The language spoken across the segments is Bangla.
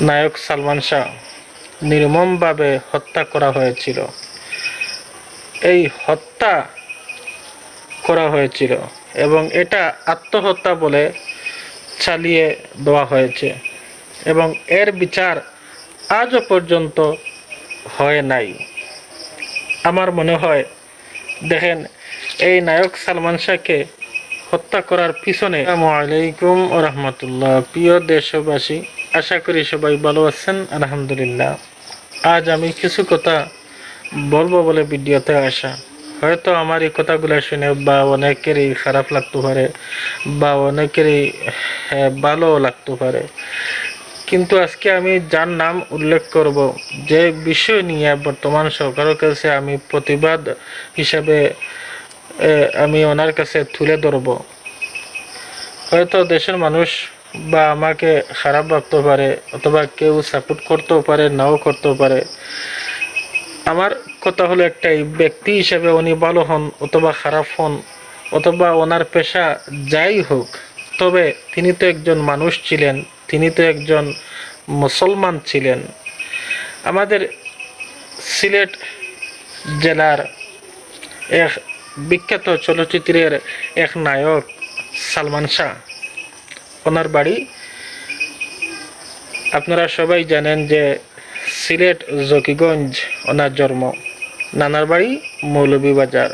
নায়ক সালমান শাহ নির্মমভাবে হত্যা করা হয়েছিল। এই হত্যা করা হয়েছিল এবং এটা আত্মহত্যা বলে চালিয়ে দেওয়া হয়েছে এবং এর বিচার আজও পর্যন্ত হয় নাই। আমার মনে হয়, দেখেন, এই নায়ক সালমান শাহকে হত্যা করার পিছনে আসসালামু আলাইকুম রহমতুল্লাহ। প্রিয় দেশবাসী আশা করি সবাই ভালো আছেন, আলহামদুলিল্লাহ। আজ আমি কিছু কথা বলব বলে ভিডিওতে আসা। হয়তো আমার এই কথাগুলো শুনে বা অনেকেরই খারাপ লাগতে পারে বা অনেকেরই ভালোও লাগতে পারে। কিন্তু আজকে আমি যার নাম উল্লেখ করব, যে বিষয় নিয়ে বর্তমান সরকারের কাছে আমি প্রতিবাদ হিসাবে আমি ওনার কাছে তুলে ধরব। হয়তো দেশের মানুষ বা আমাকে খারাপ ভাবতে পারে অথবা কেউ সাপোর্ট করতেও পারে, নাও করতেও পারে। আমার কথা হলো একটাই, ব্যক্তি হিসেবে উনি ভালো হন অথবা খারাপ হন অথবা ওনার পেশা যাই হোক, তবে তিনি তো একজন মানুষ ছিলেন, তিনি তো একজন মুসলমান ছিলেন। আমাদের সিলেট জেলার এক বিখ্যাত চলচ্চিত্রের এক নায়ক সালমান শাহ। ওনার বাড়ি। আপনারা সবাই জানেন যে সিলেট, জকিগঞ্জ, ওনার জন্ম। নানার বাড়ি মৌলভীবাজার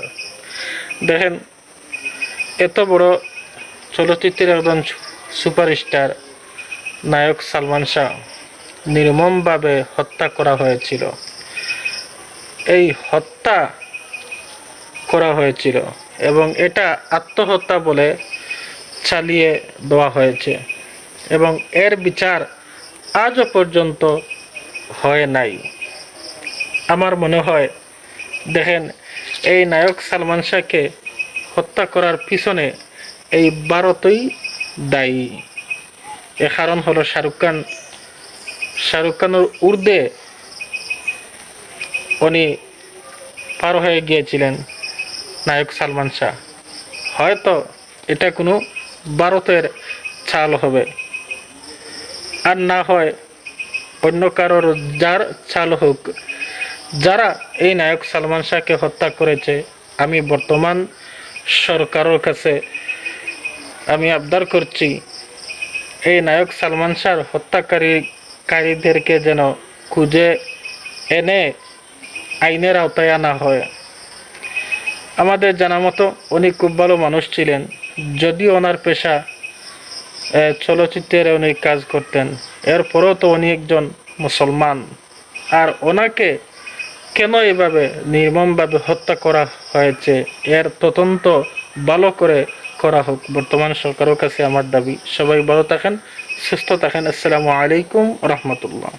দেখেন, এত বড় চলচ্চিত্রের একজন সুপারস্টার নায়ক সালমান শাহ নির্মমভাবে হত্যা করা হয়েছিল। এই হত্যা করা হয়েছিল এবং এটা আত্মহত্যা বলে চালিয়ে দেওয়া হয়েছে এবং এর বিচার আজও পর্যন্ত হয় নাই। আমার মনে হয়, দেখেন, এই নায়ক সালমান শাহকে হত্যা করার পিছনে এই ভারতই দায়ী। এ কারণ হলো শাহরুখ খান। শাহরুখ খানের ঊর্ধ্বে উনি পার হয়ে গিয়েছিলেন নায়ক সালমান শাহ। হয়তো এটা কোনো ভারতের চাল হবে। আর না হয় অন্য কারোর যার চাল হোক। যারা এই নায়ক সালমান শাহকে হত্যা করেছে, আমি বর্তমান সরকারের কাছে আমি আবদার করছি, এই নায়ক সালমান শাহর হত্যাকারী কারীদেরকে যেন খুঁজে এনে আইনের আওতায় আনা হয়। আমাদের জানা মতো উনি খুব ভালো মানুষ ছিলেন। যদিও ওনার পেশা এ, চলচ্চিত্রে উনি কাজ করতেন এরপরেও তো উনি একজন মুসলমান। আর ওনাকে কেন এভাবে নির্মমভাবে হত্যা করা হয়েছে এর তদন্ত ভালো করে করা হোক বর্তমান সরকারের কাছে আমার দাবি। সবাই ভালো থাকেন সুস্থ থাকেন। আসসালামু আলাইকুম রহমতুল্লাহ।